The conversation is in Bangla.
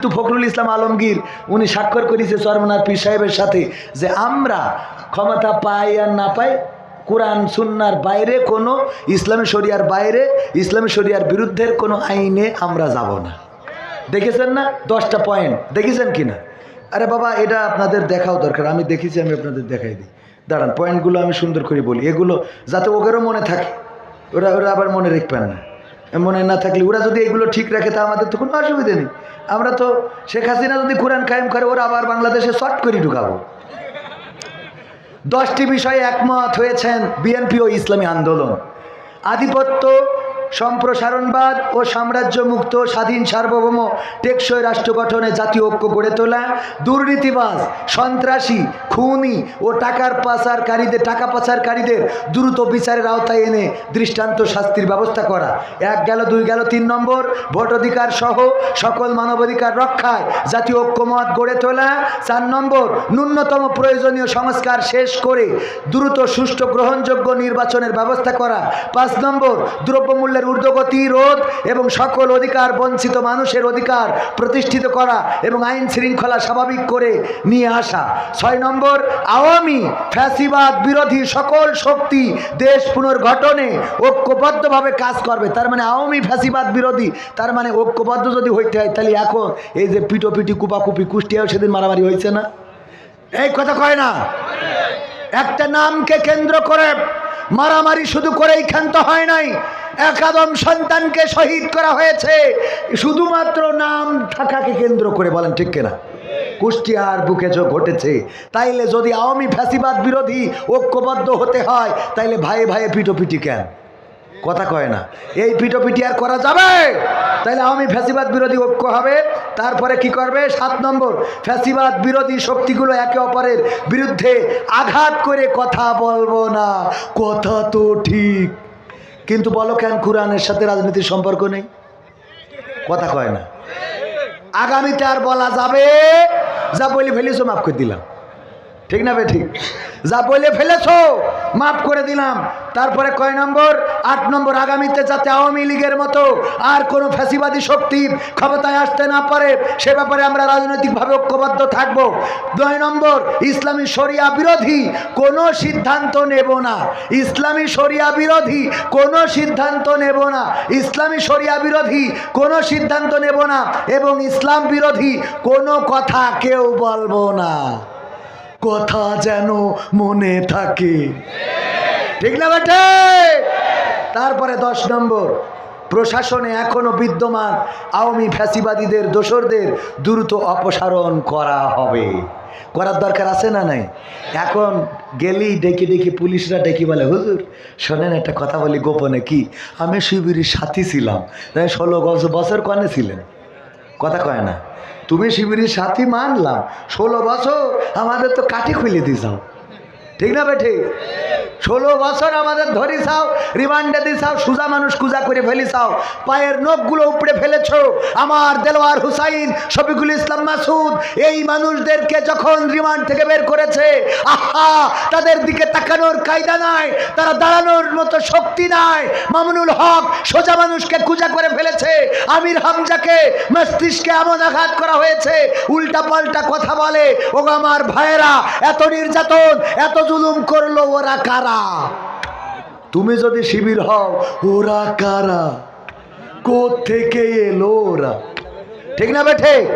কিন্তু ফখরুল ইসলাম আলমগীর, উনি স্বাক্ষর করেছে চরমনার পীর সাহেবের সাথে যে আমরা ক্ষমতা পাই আর না পাই, কোরআন, সুন্নার বাইরে কোনো, ইসলামী শরিয়ার বাইরে, ইসলামী শরিয়ার বিরুদ্ধের কোনো আইনে আমরা যাব না। দেখেছেন না? দশটা পয়েন্ট। দেখেছেন কি না? আরে বাবা, এটা আপনাদের দেখাও দরকার। আমি দেখেছি, আমি আপনাদের দেখাই দিই। দাঁড়ান, পয়েন্টগুলো আমি সুন্দর করে বলি। এগুলো যাতে ওদেরও মনে থাকে। ওরা ওরা আবার মনে রাখবেন না। মনে না থাকলে, ওরা যদি এগুলো ঠিক রাখে, তা আমাদের তো কোনো অসুবিধা নেই। আমরা তো শেখ হাসিনা যদি কোরআন কায়েম করে, ওরা আবার বাংলাদেশে শর্ট করে ঢুকাবো। দশটি বিষয়ে একমত হয়েছেন বিএনপি ও ইসলামী আন্দোলন। আধিপত্য সম্প্রসারণবাদ ও সাম্রাজ্য মুক্ত স্বাধীন সার্বভৌম টেকসই রাষ্ট্র গঠনে জাতীয় ঐক্য গড়ে তোলা, দুর্নীতিবাজ, সন্ত্রাসী, খুনি ও টাকার পাচারকারীদের টাকা পাচারকারীদের দ্রুত বিচারের আওতায় এনে দৃষ্টান্ত শাস্তির ব্যবস্থা করা। এক গেল, দুই গেল, তিন নম্বর ভোট অধিকার সহ সকল মানবাধিকার রক্ষায় জাতীয় ঐক্যমত গড়ে তোলা। চার নম্বর, ন্যূনতম প্রয়োজনীয় সংস্কার শেষ করে দ্রুত সুষ্ঠু গ্রহণযোগ্য নির্বাচনের ব্যবস্থা করা। পাঁচ নম্বর, দ্রব্যমূল্যের ঊর্ধ্বগতি, রোধ এবং সকল অধিকার, বঞ্চিত মানুষের অধিকার প্রতিষ্ঠিত করা এবং আইন শৃঙ্খলা স্বাভাবিক করে নিয়ে আসা। ছয় নম্বর, আওয়ামী ফ্যাসিবাদ বিরোধী সকল শক্তি দেশ পুনর্গঠনে ঐক্যবদ্ধভাবে কাজ করবে। তার মানে আওয়ামী ফ্যাসিবাদ বিরোধী, তার মানে ঐক্যবদ্ধ যদি হইতে হয়, তাহলে এখন এই যে পিটোপিটি, কুপাকুপি কুষ্টিয়াও সেদিন মারামারি হয়েছে না? এই কথা কয় না। একটা নামকে কেন্দ্র করে মারামারি শুধু করেই ক্ষান্ত হয় নাই। একাদম সন্তানকে শহীদ করা হয়েছে। শুধুমাত্র নাম ঠাকাকে কেন্দ্র করে বলেন, ঠিক কিনা? কুষ্টিয়ার বুকে যে ঘটেছে, তাইলে যদি আওয়ামী ফ্যাসিবাদ বিরোধী ঐক্যবদ্ধ হতে হয়, তাইলে ভাইয়ে ভাইয়ে পিটোপিটি কেন? কথা কয় না। এই পিটোপিটি আর করা যাবে? তাহলে আওয়ামী ফ্যাসিবাদ বিরোধী ঐক্য হবে। তারপরে কি করবে? সাত নম্বর, ফ্যাসিবাদ বিরোধী শক্তিগুলো একে অপরের বিরুদ্ধে আঘাত করে কথা বলব না। কথা তো ঠিক। কিন্তু বলো কেন কোরআনের সাথে রাজনীতির সম্পর্ক নেই? কথা কয় না। আগামীতে আর বলা যাবে? যা বলি ফেলেছো, মাফ করে দিলাম। ঠিক না বে ঠিক যা বলে ফেলেছো, মাফ করে দিলাম। তারপরে কয় নম্বর? আট নম্বর, আগামীতে যাতে আওয়ামী লীগের মতো আর কোনো ফ্যাসিবাদী শক্তি ক্ষমতায় আসতে না পারে, সে ব্যাপারে আমরা রাজনৈতিকভাবে ঐক্যবদ্ধ থাকব। নয় নম্বর, ইসলামী শরিয়া বিরোধী কোনো সিদ্ধান্ত নেব না। ইসলামী শরিয়া বিরোধী কোনো সিদ্ধান্ত নেব না। ইসলামী শরিয়া বিরোধী কোনো সিদ্ধান্ত নেব না। এবং ইসলাম বিরোধী কোনো কথা কেউ বলব না। কথা যেন মনে থাকে। ঠিক না বেটে? তারপরে দশ নম্বর, প্রশাসনে এখনও বিদ্যমান আওয়ামী ফ্যাসিবাদীদের, দোসরদের দ্রুত অপসারণ করা হবে। করার দরকার আছে না নাই? এখন গেলেই ডেকে ডেকে পুলিশরা ডেকে বলে, হুজুর, শোনেন একটা কথা বলি গোপনে, কি? আমি শিবিরের সাথী ছিলাম। ষোলো বছর কনে ছিলেন? কথা কয় না। তুমি শিবিরের সাথী মানলাম। ষোলো বছর আমাদের তো কাঠি খুলে দিছাও ঠিক না বেঠে? ষোলো বছর আমাদের ধরিসাও রিমান্ডে দিছাও সুজা মানুষ কুজা করে ফেলিসাও পায়ের নখগুলো উপড়ে ফেলেছ, আমার দেলোয়ার হুসাইন, শফিকুল ইসলাম মাসুদ, এই মানুষদেরকে যখন রিমান্ড থেকে বের করেছে, আহা, তাদের দিকে তাকানোর কায়দা নাই, তারা দাঁড়ানোর মতো শক্তি নাই। মামুনুল হক সোজা মানুষকে কুজা করে ফেলেছে, আমির হামজাকে মস্তিষ্কে এমন আঘাত করা হয়েছে, উল্টা পাল্টা কথা বলে। ও আমার ভাইয়েরা, এত নির্যাতন, এত জুলুম করল ওরা কারা? তুমি যদি শিবির হও, ওরা কারা? কোথেকে এলো ওরা? ঠিক না বেঠে?